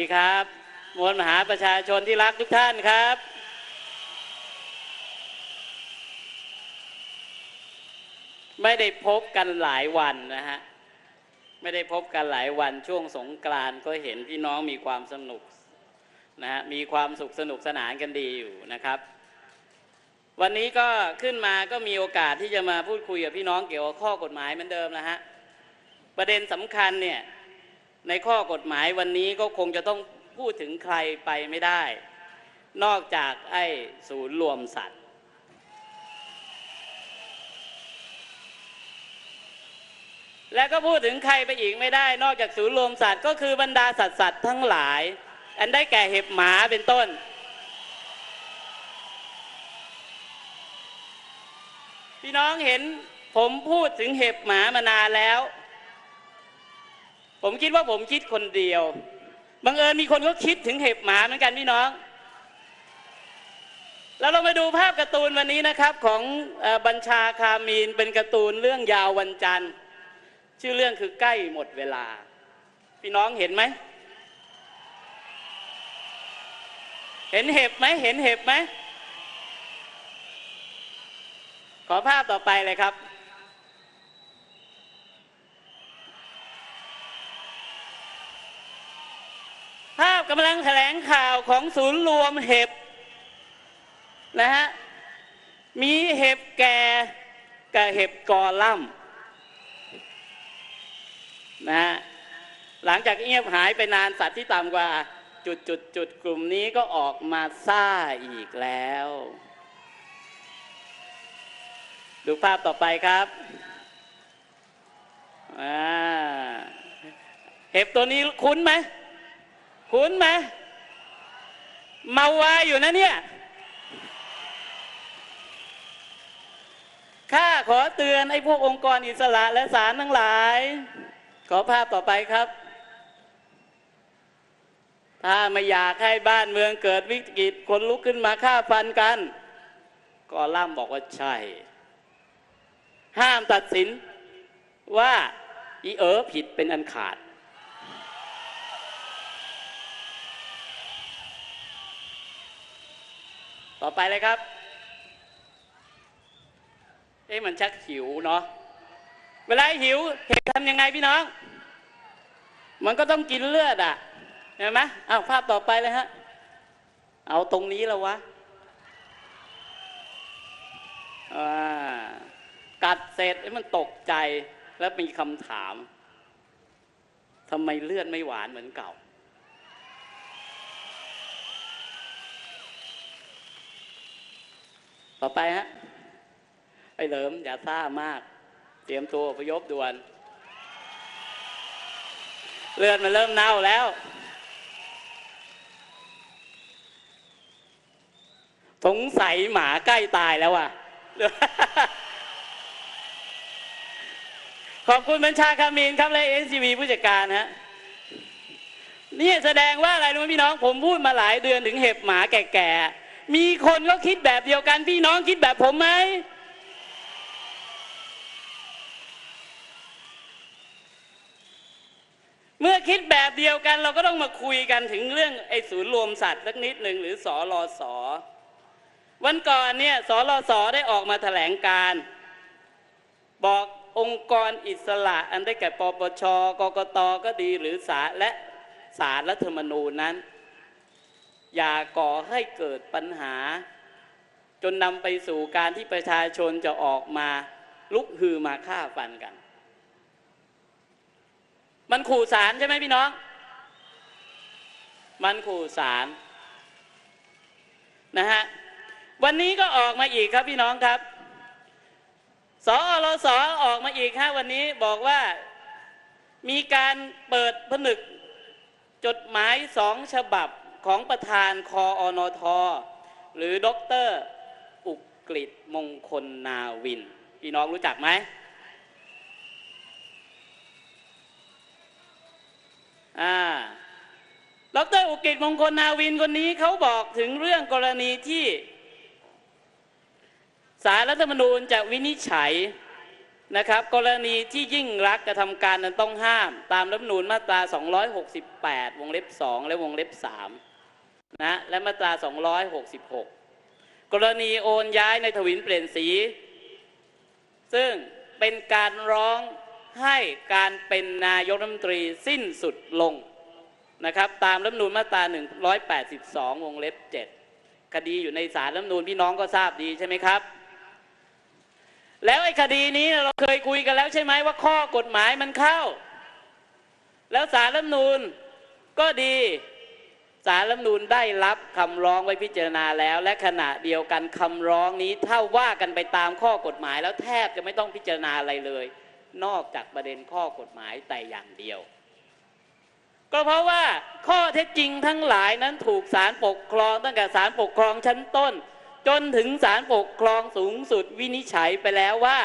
สวัสดีครับ มวลมหาประชาชนที่รักทุกท่านครับ ไม่ได้พบกันหลายวันนะฮะ ไม่ได้พบกันหลายวันช่วงสงกรานต์ก็เห็นพี่น้องมีความสนุกนะฮะ มีความสุขสนุกสนานกันดีอยู่นะครับ วันนี้ก็ขึ้นมาก็มีโอกาสที่จะมาพูดคุยกับพี่น้องเกี่ยวกับข้อกฎหมายเหมือนเดิมนะฮะ ประเด็นสำคัญเนี่ย ในข้อกฎหมายวันนี้ก็คงจะต้องพูดถึงใครไปไม่ได้ นอกจากไอ้ศูนย์รวมสัตว์ และก็พูดถึงใครไปอีกไม่ได้ นอกจากศูนย์รวมสัตว์ ก็คือบรรดาสัตว์สัตว์ทั้งหลาย อันได้แก่เห็บหมาเป็นต้น พี่น้องเห็นผมพูดถึงเห็บหมามานานแล้ว ผมคิดว่าผมคิดคนเดียวบังเอิญมีคนก็คิดถึงเห็บหมาเหมือนกันพี่น้อง แล้วเรามาดูภาพการ์ตูนวันนี้นะครับ ของบัญชาคามีนเป็นการ์ตูนเรื่องยาววันจันทร์ ชื่อเรื่องคือใกล้หมดเวลา พี่น้องเห็นไหมเห็นเห็บไหมเห็นเห็บไหมขอภาพต่อไปเลยครับ ภาพกำลังแถลงข่าวของศูนย์รวมเห็บนะฮะมีเห็บแก่กับเห็บกอลัมน์นะฮะหลังจากเงียบหายไปนานสัตว์ที่ต่ำกว่าจุดจุดจุดกลุ่มนี้ก็ออกมาซ่าอีกแล้ว ดูภาพต่อไปครับอ่าเห็บตัวนี้คุ้นไหม คุ้นไหมเมาวายอยู่นะเนี่ยข้าขอเตือนไอ้พวกองค์กรอิสระและศาลทั้งหลาย ขอภาพต่อไปครับ ถ้าไม่อยากให้บ้านเมืองเกิดวิกฤตคนลุกขึ้นมาฆ่าฟันกัน ก็ล่ำบอกว่าใช่ ห้ามตัดสินว่าอีเอ๋อผิดเป็นอันขาด ต่อไปเลยครับ เอ๊ะมันชักหิวเนาะ เวลาหิวเห็บทำยังไงพี่น้อง มันก็ต้องกินเลือดอะ เห็นไหมอ้าวภาพต่อไปเลยฮะ เอาตรงนี้แล้ววะอ่ากัดเสร็จมันตกใจแล้วมีคำถามทำไมเลือดไม่หวานเหมือนเก่า ต่อไปฮะไอ้เหลิมอย่าซ่ามาก เตรียมตัวพยพด่วน เลือดมันเริ่มเน่าแล้ว สงสัยหมาใกล้ตายแล้วอะ ขอบคุณบัญชาคามีนครับและเอสซีวีผู้จัดการฮะนี่แสดงว่าอะไรรู้ไหมพี่น้อง ผมพูดมาหลายเดือนถึงเห็บหมาแก่ๆ มีคนก็คิดแบบเดียวกันพี่น้องคิดแบบผมไหมเมื่อคิดแบบเดียวกันเราก็ต้องมาคุยกันถึงเรื่องไอ้ศูนย์รวมสัตว์สักนิดหนึ่งหรือสอรอสอวันก่อนเนี่ยสอรอสอได้ออกมาแถลงการ บอกองค์กรอิสระ อันได้แก่ปปชกกตก็ดีหรือศาลและศาลรัฐธรรมนูญนั้น อย่าก่อให้เกิดปัญหา จนนำไปสู่การที่ประชาชนจะออกมาลุกฮือมาฆ่าฟันกัน มันขู่สารใช่ไหมพี่น้อง มันขู่สารนะฮะวันนี้ก็ออกมาอีกครับพี่น้องครับสอรสออกมาอีกฮะวันนี้บอกว่ามีการเปิดผนึกจดหมายสองฉบับ ของประธานคออนทหรือด็อกเตอร์อุกฤษมงคลนาวิน พี่น้องรู้จักไหมอ่าดรอุกิจมงคลนาวินคนนี้เขาบอกถึงเรื่องกรณีที่สารรัฐธรรมนูญจะวินิจฉัยนะครับ กรณีที่ยิ่งรักกระทำการนั้นต้องห้าม ตามรัฐธรรมนูญมาตรา 268 วงเล็บ 2 และวงเล็บ 3 นะและมาตรา 266 กรณีโอนย้ายในถวินเปลี่ยนสี ซึ่งเป็นการร้องให้การเป็นนายกรัฐมนตรีสิ้นสุดลงนะครับ ตามรัฐธรรมนูญมาตรา 182 วงเล็บ 7 คดีอยู่ในศาลรัฐธรรมนูญพี่น้องก็ทราบดีใช่ไหมครับ แล้วไอ้คดีนี้เราเคยคุยกันแล้วใช่ไหมว่าข้อกฎหมายมันเข้า แล้วสารรัฐธรรมนูญก็ดีารรัฐมนูญได้รับคำร้องไว้พิจารณาแล้ว และขณะเดียวกันคำร้องนี้ถ้าว่ากันไปตามข้อกฎหมาย แล้วแทบจะไม่ต้องพิจารณาอะไรเลย นอกจากประเด็นข้อกฎหมายแต่อย่างเดียว ก็เพราะว่าข้อเท็จจริงทั้งหลายนั้นถูกศาลปกครองตั้งแต่ศาลปกครองชั้นต้น จนถึงศาลปกครองสูงสุดวินิจฉัยไปแล้วว่า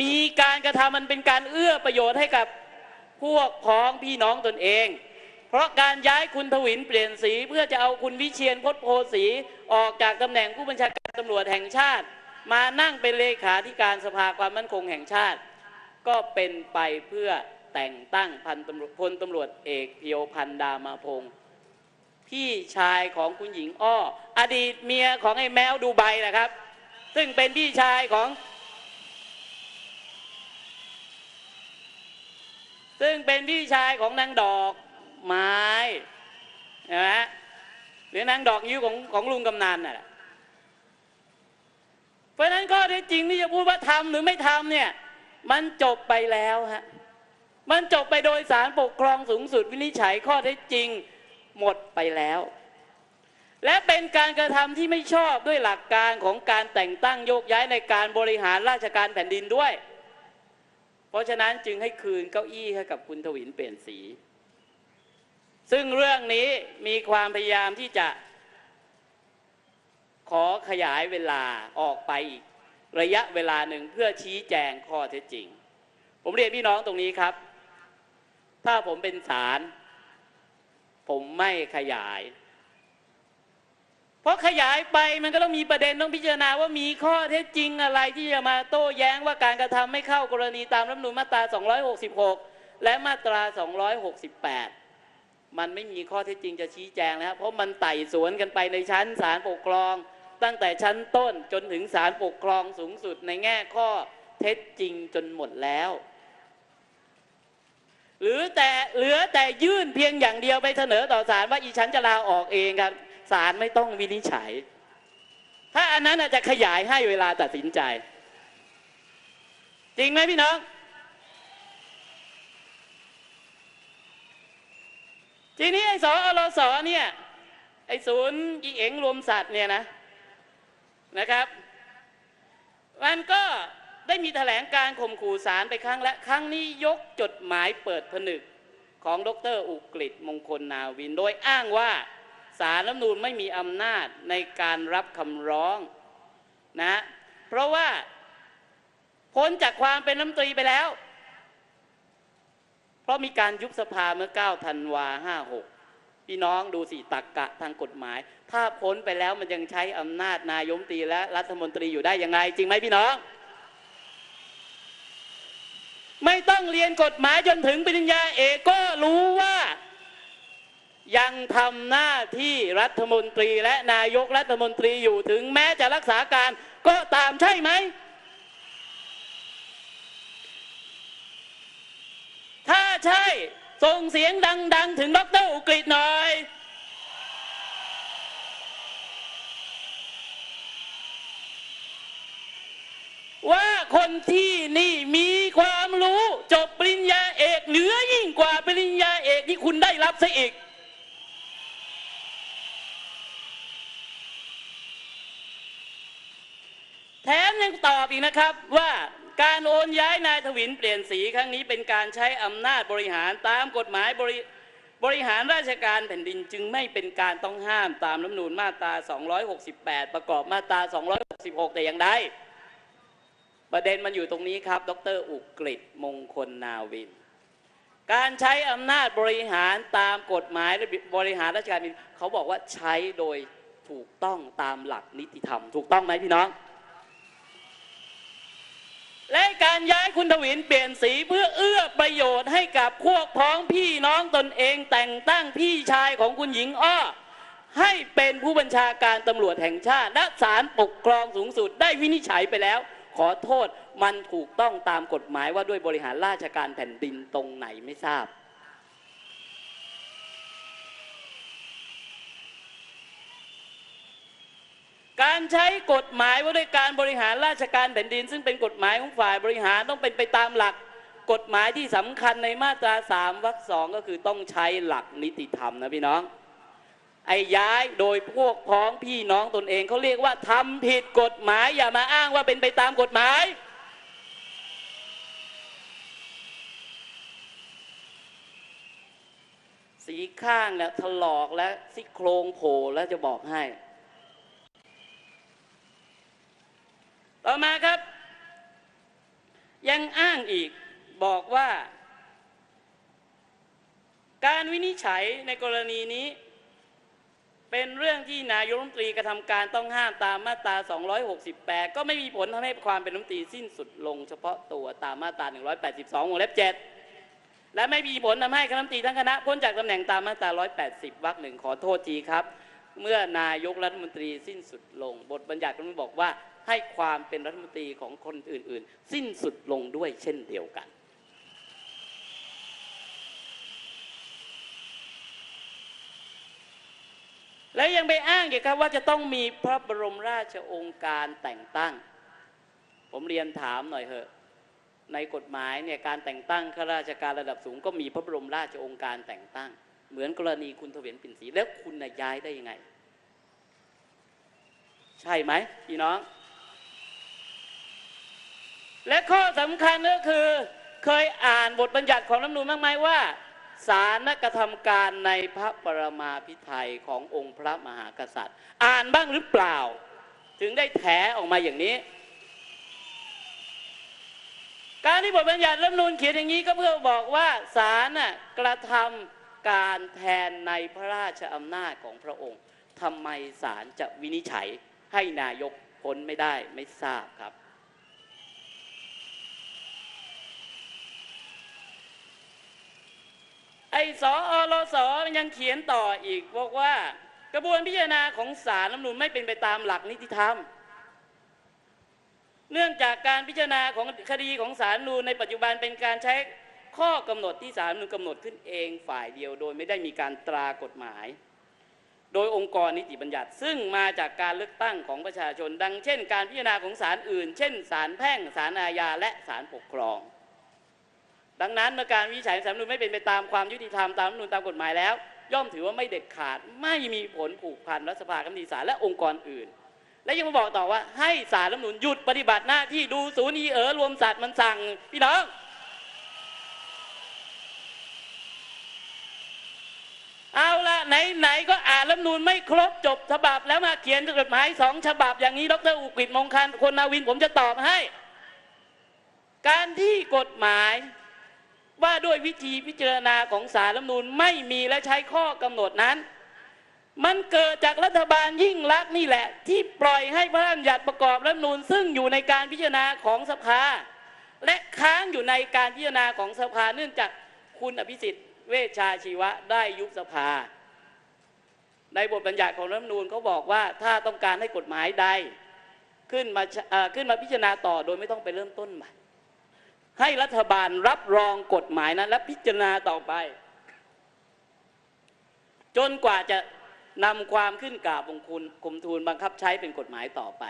มีการกระทำมันเป็นการเอื้อประโยชน์ให้กับพวกพ้องพี่น้องตนเอง เพราะการย้ายคุณทวินเปลี่ยนสีเพื่อจะเอาคุณวิเชียนพจน์โพสีออกจากตำแหน่งผู้บัญชาการตำรวจแห่งชาติ มานั่งเป็นเลขาธิการสภาความมั่นคงแห่งชาติ ก็เป็นไปเพื่อแต่งตั้งพันตำรวจพลตำรวจเอกเพียวพันดามาพงศ์พี่ชายของคุณหญิงอ้อ อดีตเมียของไอ้แมวดูไบนะครับ ซึ่งเป็นพี่ชายของ ซึ่งเป็นพี่ชายของนางดอก ไม้นะฮะหรือนางดอกยิ้วของของลุงกำนันน่ะเพราะฉะนั้นข้อเท็จจริงที่จะพูดว่าทำหรือไม่ทำเนี่ยมันจบไปแล้วฮะมันจบไปโดยสารปกครองสูงสุดวินิจฉัยข้อเท็จจริงหมดไปแล้ว และเป็นการกระทำที่ไม่ชอบด้วยหลักการของการแต่งตั้งโยกย้ายในการบริหารราชการแผ่นดินด้วย เพราะฉะนั้นจึงให้คืนเก้าอี้ให้กับคุณทวินเปลี่ยนสี ซึ่งเรื่องนี้มีความพยายามที่จะ ขอขยายเวลาออกไปอีกระยะเวลาหนึ่งเพื่อชี้แจงข้อเท็จจริง ผมเรียนพี่น้องตรงนี้ครับ ถ้าผมเป็นศาลผมไม่ขยาย เพราะขยายไปมันก็ต้องมีประเด็นต้องพิจารณาว่ามีข้อเท็จจริงอะไรที่จะมาโต้แย้งว่าการกระทำไม่เข้ากรณีตามรัฐมนูญมาตรา 266 และมาตรา 268 มันไม่มีข้อเท็จจริงจะชี้แจงนะครับเพราะมันไต่สวนกันไปในชั้นศาลปกครอง ตั้งแต่ชั้นต้นจนถึงศาลปกครองสูงสุดในแง่ข้อเท็จจริงจนหมดแล้ว หรือแต่เหลือแต่ยื่นเพียงอย่างเดียวไปเสนอต่อศาลว่าอีฉันจะลาออกเองครับศาลไม่ต้องวินิจฉัย ถ้าอันนั้นอาจจะขยายให้เวลาตัดสินใจ จริงไหมพี่น้อง ทีนี้ไอ้สอรสอเนี่ยไอ้ศูนย์อีเอ๋งรวมสัตว์เนี่ยนะนะครับ มันก็ได้มีแถลงการข่มขู่สารไปครั้งและครั้งนี้ยกจดหมายเปิดผนึกของดรอุกฤษมงคลนาวิน โดยอ้างว่าสารรัฐนูญไม่มีอำนาจในการรับคำร้องนะเพราะว่าพ้นจากความเป็นรัฐมนตรีไปแล้ว เพราะมีการยุบสภาเมื่อ9ธันวา56พี่น้องดูสิตักกะทางกฎหมาย ถ้าพ้นไปแล้วมันยังใช้อำนาจนายมตีและรัฐมนตรีอยู่ได้ยังไง จริงไหมพี่น้อง ไม่ต้องเรียนกฎหมายจนถึงปริญญาเอกก็รู้ว่า ยังทำหน้าที่รัฐมนตรีและนายกรัฐมนตรีอยู่ถึงแม้จะรักษาการก็ตามใช่ไหม ถ้าใช่ส่งเสียงดัง ๆ ถึงดรอุกฤษหน่อย ว่าคนที่นี่มีความรู้จบปริญญาเอกเหนือยิ่งกว่าปริญญาเอกที่คุณได้รับซะอีกแถมยังตอบอีกนะครับว่า การโอนย้ายนายทวินเปลี่ยนสีครั้งนี้เป็นการใช้อำนาจบริหารตามกฎหมายบริบริหารราชการแผ่นดินจึงไม่เป็นการต้องห้ามตามรัฐมนูญมาตรา 268 ประกอบมาตรา 266 แต่อย่างใดประเด็นมันอยู่ตรงนี้ครับ ดรอุกฤษมงคลนาวิน การใช้อำนาจบริหารตามกฎหมายบริหารราชการแผ่นดินเขาบอกว่าใช้โดยถูกต้องตามหลักนิติธรรม ถูกต้องไหมพี่น้อง และการย้ายคุณทวินเปลี่ยนสีเพื่อเอื้อประโยชน์ให้กับพวกพ้องพี่น้องตนเองแต่งตั้งพี่ชายของคุณหญิงอ้อให้เป็นผู้บัญชาการตำรวจแห่งชาติ และศาลปกครองสูงสุดได้วินิจฉัยไปแล้ว ขอโทษมันถูกต้องตามกฎหมายว่าด้วยบริหารราชการแผ่นดินตรงไหนไม่ทราบ การใช้กฎหมายว่าด้วยการบริหารราชการแผ่นดิน ซึ่งเป็นกฎหมายของฝ่ายบริหารต้องเป็นไปตามหลัก กฎหมายที่สำคัญในมาตราสามวรรคสองก็คือต้องใช้หลักนิติธรรมนะพี่น้อง ไอ้ย้ายโดยพวกพ้องพี่น้องตนเองเขาเรียกว่าทำผิดกฎหมายอย่ามาอ้างว่าเป็นไปตามกฎหมาย สีข้างเนี่ยถลอกและซี่โครงโผล่แล้วจะบอกให้ ต่อมาครับ ยังอ้างอีกบอกว่า การวินิจฉัยในกรณีนี้ เป็นเรื่องที่นายกรัฐมนตรีกระทำการต้องห้ามตามมาตรา 268 ก็ไม่มีผลทำให้ความเป็นรัฐมนตรีสิ้นสุดลงเฉพาะตัวตามมาตรา 182 วงเล็บ 7 และไม่มีผลทำให้คณะรัฐมนตรีทั้งคณะพ้นจากตำแหน่งตามมาตรา 180 วรรคหนึ่งขอโทษทีครับเมื่อนายกรัฐมนตรีสิ้นสุดลง บทบัญญัติก็บอกว่า ให้ความเป็นรัฐมนตรีของคนอื่น ๆ สิ้นสุดลงด้วยเช่นเดียวกัน และยังไปอ้างอีกครับว่าจะต้องมีพระบรมราชโองการแต่งตั้ง ผมเรียนถามหน่อยเถอะในกฎหมายเนี่ยการแต่งตั้งข้าราชการระดับสูง ก็มีพระบรมราชโองการแต่งตั้ง เหมือนกรณีคุณทเวียนปิ่นศรีแล้วคุณน่ะย้ายได้ยังไง ใช่ไหมพี่น้อง และข้อสำคัญก็คือ เคยอ่านบทบัญญัติของรัฐธรรมนูญบ้างไหมว่า สารกระทำการในพระปรมาภิไธยขององค์พระมหากษัตริย์ อ่านบ้างหรือเปล่า ถึงได้แถออกมาอย่างนี้ การที่บทบัญญัติรัฐธรรมนูญเขียนอย่างนี้ก็เพื่อบอกว่าศาลน่ะกระทำการแทนในพระราชอำนาจของพระองค์ทำไมศาลจะวินิจฉัยให้นายกพ้นไม่ได้ไม่ทราบครับ ไอ้สอรสมันยังเขียนต่ออีกบอกว่ากระบวนพิจารณาของศาลรัฐมนูญไม่เป็นไปตามหลักนิติธรรม เนื่องจากการพิจารณาของคดีของศาลรัฐมนูญในปัจจุบันเป็นการใช้ข้อกำหนดที่ศาลรัฐมนูญกำหนดขึ้นเองฝ่ายเดียว โดยไม่ได้มีการตรากฎหมาย โดยองค์กรนิติบัญญัติ ซึ่งมาจากการเลือกตั้งของประชาชน ดังเช่น การพิจารณาของศาลอื่น เช่นศาลแพ่งศาลอาญาและศาลปกครอง ดังนั้นเมื่อการวิจัยสารฐธรรมนูญไม่เป็นไปตามความยุติธรรมตามรัฐธรรมนูญตามกฎหมายแล้ว ย่อมถือว่าไม่เด็ดขาดไม่มีผลผูกพันรัฐสภาคณะศาลและองค์กรอื่น และยังมาบอกต่อว่าให้สารรัฐธรรมนูญหยุดปฏิบัติหน้าที่ดูศูนย์อีเอ๋อรวมสัตว์มันสั่งพี่น้องเอาละไหนๆก็อ่านรัฐธรรมนูญไม่ครบจบฉบับ แล้วมาเขียนจดหมายสองฉบับ อย่างนี้ดรอุกฤษมงคลคนนาวินผมจะตอบให้ การที่กฎหมาย ว่าด้วยวิธีพิจารณาของสารรัฐมนูญไม่มีและใช้ข้อกำหนดนั้น มันเกิดจากรัฐบาลยิ่งลักนี่แหละ ที่ปล่อยให้พระราชบัญญัติประกอบรัฐมนูญซึ่งอยู่ในการพิจารณาของสภา และค้างอยู่ในการพิจารณาของสภาเนื่องจากคุณอภิสิทธิ์เวชชาชีวะได้ยุบสภา ในบทบัญญัติของรัฐมนูญเขาบอกว่าถ้าต้องการให้กฎหมายใดขึ้นมาขึ้นมาพิจารณาต่อโดยไม่ต้องไปเริ่มต้นใหม่ ให้รัฐบาลรับรองกฎหมายนั้นและพิจารณาต่อไป จนกว่าจะนำความขึ้นกราบองคุณคุมทูลบังคับใช้เป็นกฎหมายต่อไป